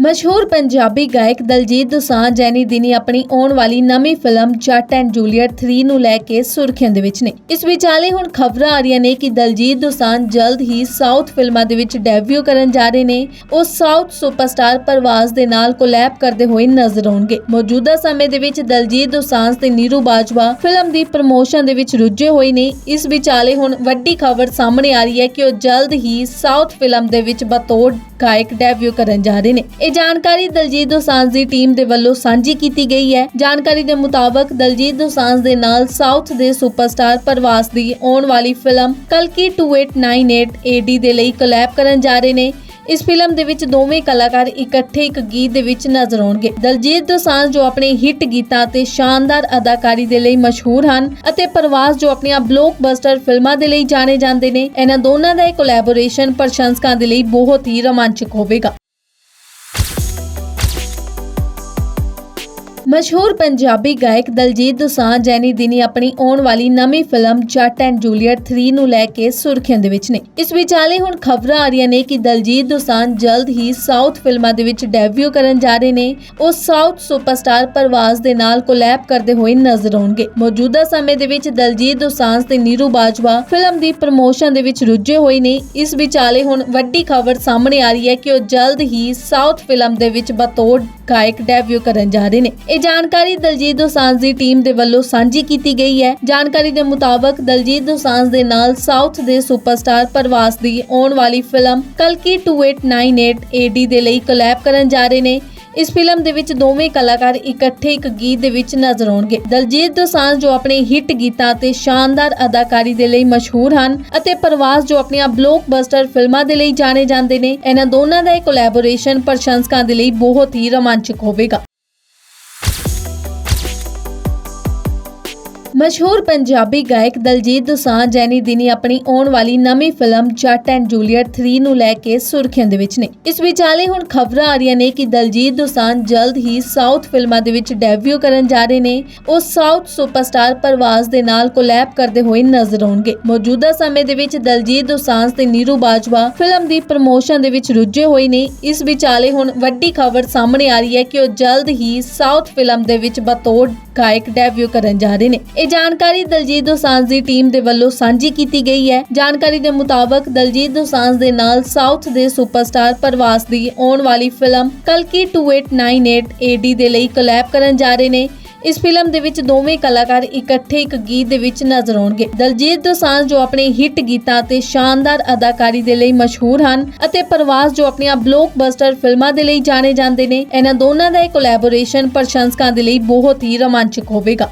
ਮਸ਼ਹੂਰ ਪੰਜਾਬੀ ਗਾਇਕ ਦਲਜੀਤ ਦੋਸਾਂਝ, ਜੈਨੀ ਦਿਨੀ ਆਪਣੀ ਆਉਣ ਵਾਲੀ ਨਵੀਂ ਫਿਲਮ ਜੱਟ ਐਂਡ ਜੂਲੀਅਟ 3 ਨੂੰ ਲੈ ਕੇ ਸੁਰਖੀਆਂ ਦੇ ਵਿੱਚ ਨੇ। ਇਸ ਵਿਚਾਲੇ ਹੁਣ ਖਬਰਾਂ ਆ ਰਹੀਆਂ ਨੇ ਕਿ ਦਲਜੀਤ ਦੋਸਾਂਝ ਜਲਦ ਹੀ ਸਾਊਥ ਫਿਲਮਾਂ ਦੇ ਵਿੱਚ ਡੈਬਿਊ ਕਰਨ ਜਾ ਰਹੇ ਨੇ। ਉਹ ਸਾਊਥ ਸੁਪਰਸਟਾਰ ਪ੍ਰਵਾਸ ਦੇ ਨਾਲ ਕੋਲੈਬ ਕਰਦੇ ਹੋਏ ਨਜ਼ਰ ਆਉਣਗੇ। ਮੌਜੂਦਾ ਸਮੇਂ ਦੇ ਵਿੱਚ ਦਲਜੀਤ ਦੋਸਾਂਝ ਤੇ ਨੀਰੂ ਬਾਜਵਾ ਫਿਲਮ ਦੀ ਪ੍ਰਮੋਸ਼ਨ ਦੇ ਵਿੱਚ ਰੁੱਝੇ ਹੋਏ ਨੇ। ਇਸ ਵਿਚਾਲੇ ਹੁਣ ਵੱਡੀ ਖਬਰ ਸਾਹਮਣੇ ਆ ਰਹੀ ਹੈ ਕਿ ਉਹ ਜਲਦ ਹੀ ਸਾਊਥ ਫਿਲਮ ਦੇ ਵਿੱਚ ਬਤੌਰ ਗਾਇਕ ਡੈਬਿਊ ਕਰਨ ਜਾ ਰਹੇ ਨੇ। ਇਹ ਜਾਣਕਾਰੀ ਦਲਜੀਤ ਦੋਸਾਂਝ ਦੀ ਟੀਮ ਦੇ ਵੱਲੋਂ ਸਾਂਝੀ ਕੀਤੀ ਗਈ ਹੈ। ਜਾਣਕਾਰੀ ਦੇ ਮੁਤਾਬਕ ਦਲਜੀਤ ਦੋਸਾਂਝ ਦੇ ਨਾਲ ਸਾਊਥ ਦੇ ਸੁਪਰਸਟਾਰ ਪ੍ਰਵਾਸ ਦੀ ਆਉਣ ਵਾਲੀ ਫਿਲਮ ਕਲਕੀ 2898 AD ਦੇ ਲਈ ਕੋਲੈਬ ਕਰਨ ਜਾ ਰਹੇ ਨੇ। ਇਸ ਫਿਲਮ ਦੇ ਵਿੱਚ ਦੋਵੇਂ ਕਲਾਕਾਰ ਇਕੱਠੇ ਇੱਕ ਗੀਤ ਦੇ ਵਿੱਚ ਨਜ਼ਰ ਆਉਣਗੇ। ਦਲਜੀਤ ਦੋਸਾਂਝ ਜੋ ਆਪਣੇ ਹਿੱਟ ਗੀਤਾਂ ਤੇ ਸ਼ਾਨਦਾਰ ਅਦਾਕਾਰੀ ਦੇ ਲਈ ਮਸ਼ਹੂਰ ਹਨ ਅਤੇ ਪ੍ਰਵਾਸ ਜੋ ਆਪਣੀਆਂ ਬਲੌਕਬਸਟਰ ਫਿਲਮਾਂ ਦੇ ਲਈ ਜਾਣੇ ਜਾਂਦੇ ਨੇ, ਇਹਨਾਂ ਦੋਨਾਂ ਦਾ ਇਹ ਕੋਲੈਬੋਰੇਸ਼ਨ ਪ੍ਰਸ਼ੰਸਕਾਂ ਦੇ ਲਈ ਬਹੁਤ ਹੀ ਰੋਮਾਂਚਕ ਹੋਵੇਗਾ। ਮਸ਼ਹੂਰ ਪੰਜਾਬੀ ਗਾਇਕ ਦਲਜੀਤ ਦੋਸਾਂਝ ਜੈਨੀ ਦਿਨੀ ਆਪਣੀ ਆਉਣ ਵਾਲੀ ਨਵੀਂ ਫਿਲਮ ਜੱਟ ਐਂਡ ਜੂਲੀਅਟ 3 ਨੂੰ ਲੈ ਕੇ ਸੁਰਖੀਆਂ ਦੇ ਵਿੱਚ ਨੇ। ਇਸ ਵਿਚਾਲੇ ਹੁਣ ਖਬਰਾਂ ਆ ਰਹੀਆਂ ਨੇ ਕਿ ਦਲਜੀਤ ਦੋਸਾਂਝ ਜਲਦ ਹੀ ਸਾਊਥ ਫਿਲਮਾਂ ਦੇ ਵਿੱਚ ਡੈਬਿਊ ਕਰਨ ਜਾ ਰਹੇ ਨੇ। ਉਹ ਸਾਊਥ ਸੁਪਰਸਟਾਰ ਪ੍ਰਵਾਸ ਦੇ ਨਾਲ ਕੋਲੈਬ ਕਰਦੇ ਹੋਏ ਨਜ਼ਰ ਆਉਣਗੇ। ਮੌਜੂਦਾ ਸਮੇਂ ਦੇ ਵਿੱਚ ਦਲਜੀਤ ਦੋਸਾਂਝ ਤੇ ਨੀਰੂ ਬਾਜਵਾ ਫਿਲਮ ਦੀ ਪ੍ਰਮੋਸ਼ਨ ਦੇ ਵਿੱਚ ਰੁੱਝੇ ਹੋਏ ਨੇ। ਇਸ ਵਿਚਾਲੇ ਹੁਣ ਵੱਡੀ ਖਬਰ ਸਾਹਮਣੇ ਆ ਰਹੀ ਹੈ ਕਿ ਉਹ ਜਲਦ ਹੀ ਸਾਊਥ ਫਿਲਮ ਦੇ ਵਿੱਚ ਬਤੌਰ ਗਾਇਕ ਡੈਬਿਊ ਕਰਨ ਜਾ ਰਹੇ ਨੇ। ਇਹ ਜਾਣਕਾਰੀ ਦਲਜੀਤ ਦੋਸਾਂਝ ਦੀ ਟੀਮ ਦੇ ਵੱਲੋਂ ਸਾਂਝੀ ਕੀਤੀ ਗਈ ਹੈ। ਜਾਣਕਾਰੀ ਦੇ ਮੁਤਾਬਕ ਦਲਜੀਤ ਦੋਸਾਂਝ ਦੇ ਨਾਲ ਸਾਊਥ ਦੇ ਸੁਪਰਸਟਾਰ ਪ੍ਰਵਾਸ ਦੀ ਆਉਣ ਵਾਲੀ ਫਿਲਮ ਕਲਕੀ 2898 AD ਦੇ ਲਈ ਕੋਲੈਬ ਕਰਨ ਜਾ ਰਹੇ ਨੇ। ਇਸ ਫਿਲਮ ਦੇ ਵਿੱਚ ਦੋਵੇਂ ਕਲਾਕਾਰ ਇਕੱਠੇ ਇੱਕ ਗੀਤ ਦੇ ਵਿੱਚ ਨਜ਼ਰ ਆਉਣਗੇ। ਦਲਜੀਤ ਦੋਸਾਂਝ ਜੋ ਆਪਣੇ ਹਿੱਟ ਗੀਤਾਂ ਤੇ ਸ਼ਾਨਦਾਰ ਅਦਾਕਾਰੀ ਦੇ ਲਈ ਮਸ਼ਹੂਰ ਹਨ ਅਤੇ ਪ੍ਰਵਾਸ ਜੋ ਆਪਣੀਆਂ ਬਲੌਕਬਸਟਰ ਫਿਲਮਾਂ ਦੇ ਲਈ ਜਾਣੇ ਜਾਂਦੇ ਨੇ, ਇਹਨਾਂ ਦੋਨਾਂ ਦਾ ਇਹ ਕੋਲੈਬੋਰੇਸ਼ਨ ਪ੍ਰਸ਼ੰਸਕਾਂ ਦੇ ਲਈ ਬਹੁਤ ਹੀ ਰੋਮਾਂਚਕ ਹੋਵੇਗਾ। ਮਸ਼ਹੂਰ ਪੰਜਾਬੀ ਗਾਇਕ ਦਲਜੀਤ ਦੋਸਾਂਝ ਜੈਨੀ ਦਿਨੀ ਆਪਣੀ ਆਉਣ ਵਾਲੀ ਨਵੀਂ ਫਿਲਮ ਜੱਟ ਐਂਡ ਜੂਲੀਅਟ 3 ਨੂੰ ਲੈ ਕੇ ਸੁਰਖੀਆਂ ਦੇ ਵਿੱਚ ਨੇ। ਇਸ ਵਿਚਾਲੇ ਹੁਣ ਖਬਰਾਂ ਆ ਰਹੀਆਂ ਨੇ ਕਿ ਦਲਜੀਤ ਦੋਸਾਂਝ ਜਲਦ ਹੀ ਸਾਊਥ ਫਿਲਮਾਂ ਦੇ ਵਿੱਚ ਡੈਬਿਊ ਕਰਨ ਜਾ ਰਹੇ ਨੇ। ਉਹ ਸਾਊਥ ਸੁਪਰਸਟਾਰ ਪ੍ਰਵਾਸ ਦੇ ਨਾਲ ਕੋਲੈਬ ਕਰਦੇ ਹੋਏ ਨਜ਼ਰ ਆਉਣਗੇ। ਮੌਜੂਦਾ ਸਮੇਂ ਦੇ ਵਿੱਚ ਦਲਜੀਤ ਦੋਸਾਂਝ ਤੇ ਨੀਰੂ ਬਾਜਵਾ ਫਿਲਮ ਦੀ ਪ੍ਰਮੋਸ਼ਨ ਦੇ ਵਿੱਚ ਰੁੱਝੇ ਹੋਏ ਨੇ। ਇਸ ਵਿਚਾਲੇ ਹੁਣ ਵੱਡੀ ਖਬਰ ਸਾਹਮਣੇ ਆ ਰਹੀ ਹੈ ਕਿ ਉਹ ਜਲਦ ਹੀ ਸਾਊਥ ਫਿਲਮ ਦੇ ਵਿੱਚ ਬਤੌਰ ਗਾਇਕ ਡੈਬਿਊ ਕਰਨ ਜਾ ਰਹੇ ਨੇ। ਇਹ ਜਾਣਕਾਰੀ ਦਲਜੀਤ ਦੋਸਾਂਝ ਦੀ ਟੀਮ ਦੇ ਵੱਲੋਂ ਸਾਂਝੀ ਕੀਤੀ ਗਈ ਹੈ। ਜਾਣਕਾਰੀ ਦੇ ਮੁਤਾਬਕ ਦਲਜੀਤ ਦੋਸਾਂਝ ਦੇ ਨਾਲ ਸਾਊਥ ਦੇ ਸੁਪਰਸਟਾਰ ਪ੍ਰਵਾਸ ਦੀ ਆਉਣ ਵਾਲੀ ਫਿਲਮ ਕਲਕੀ 2898 AD ਦੇ ਲਈ ਕੋਲੈਬ ਕਰਨ ਜਾ ਰਹੇ ਨੇ। ਇਸ ਫਿਲਮ ਦੇ ਵਿੱਚ ਦੋਵੇਂ ਕਲਾਕਾਰ ਇਕੱਠੇ ਇੱਕ ਗੀਤ ਦੇ ਵਿੱਚ ਨਜ਼ਰ ਆਉਣਗੇ। ਦਲਜੀਤ ਦੋਸਾਂਝ ਜੋ ਆਪਣੇ ਹਿੱਟ ਗੀਤਾਂ ਤੇ ਸ਼ਾਨਦਾਰ ਅਦਾਕਾਰੀ ਦੇ ਲਈ ਮਸ਼ਹੂਰ ਹਨ ਅਤੇ ਪ੍ਰਵਾਸ ਜੋ ਆਪਣੀਆਂ ਬਲੌਕਬਸਟਰ ਫਿਲਮਾਂ ਦੇ ਲਈ ਜਾਣੇ ਜਾਂਦੇ ਨੇ, ਇਹਨਾਂ ਦੋਨਾਂ ਦਾ ਇਹ ਕੋਲੈਬੋਰੇਸ਼ਨ ਪ੍ਰਸ਼ੰਸਕਾਂ ਦੇ ਲਈ ਬਹੁਤ ਹੀ ਰੋਮਾਂਚਕ ਹੋਵੇਗਾ।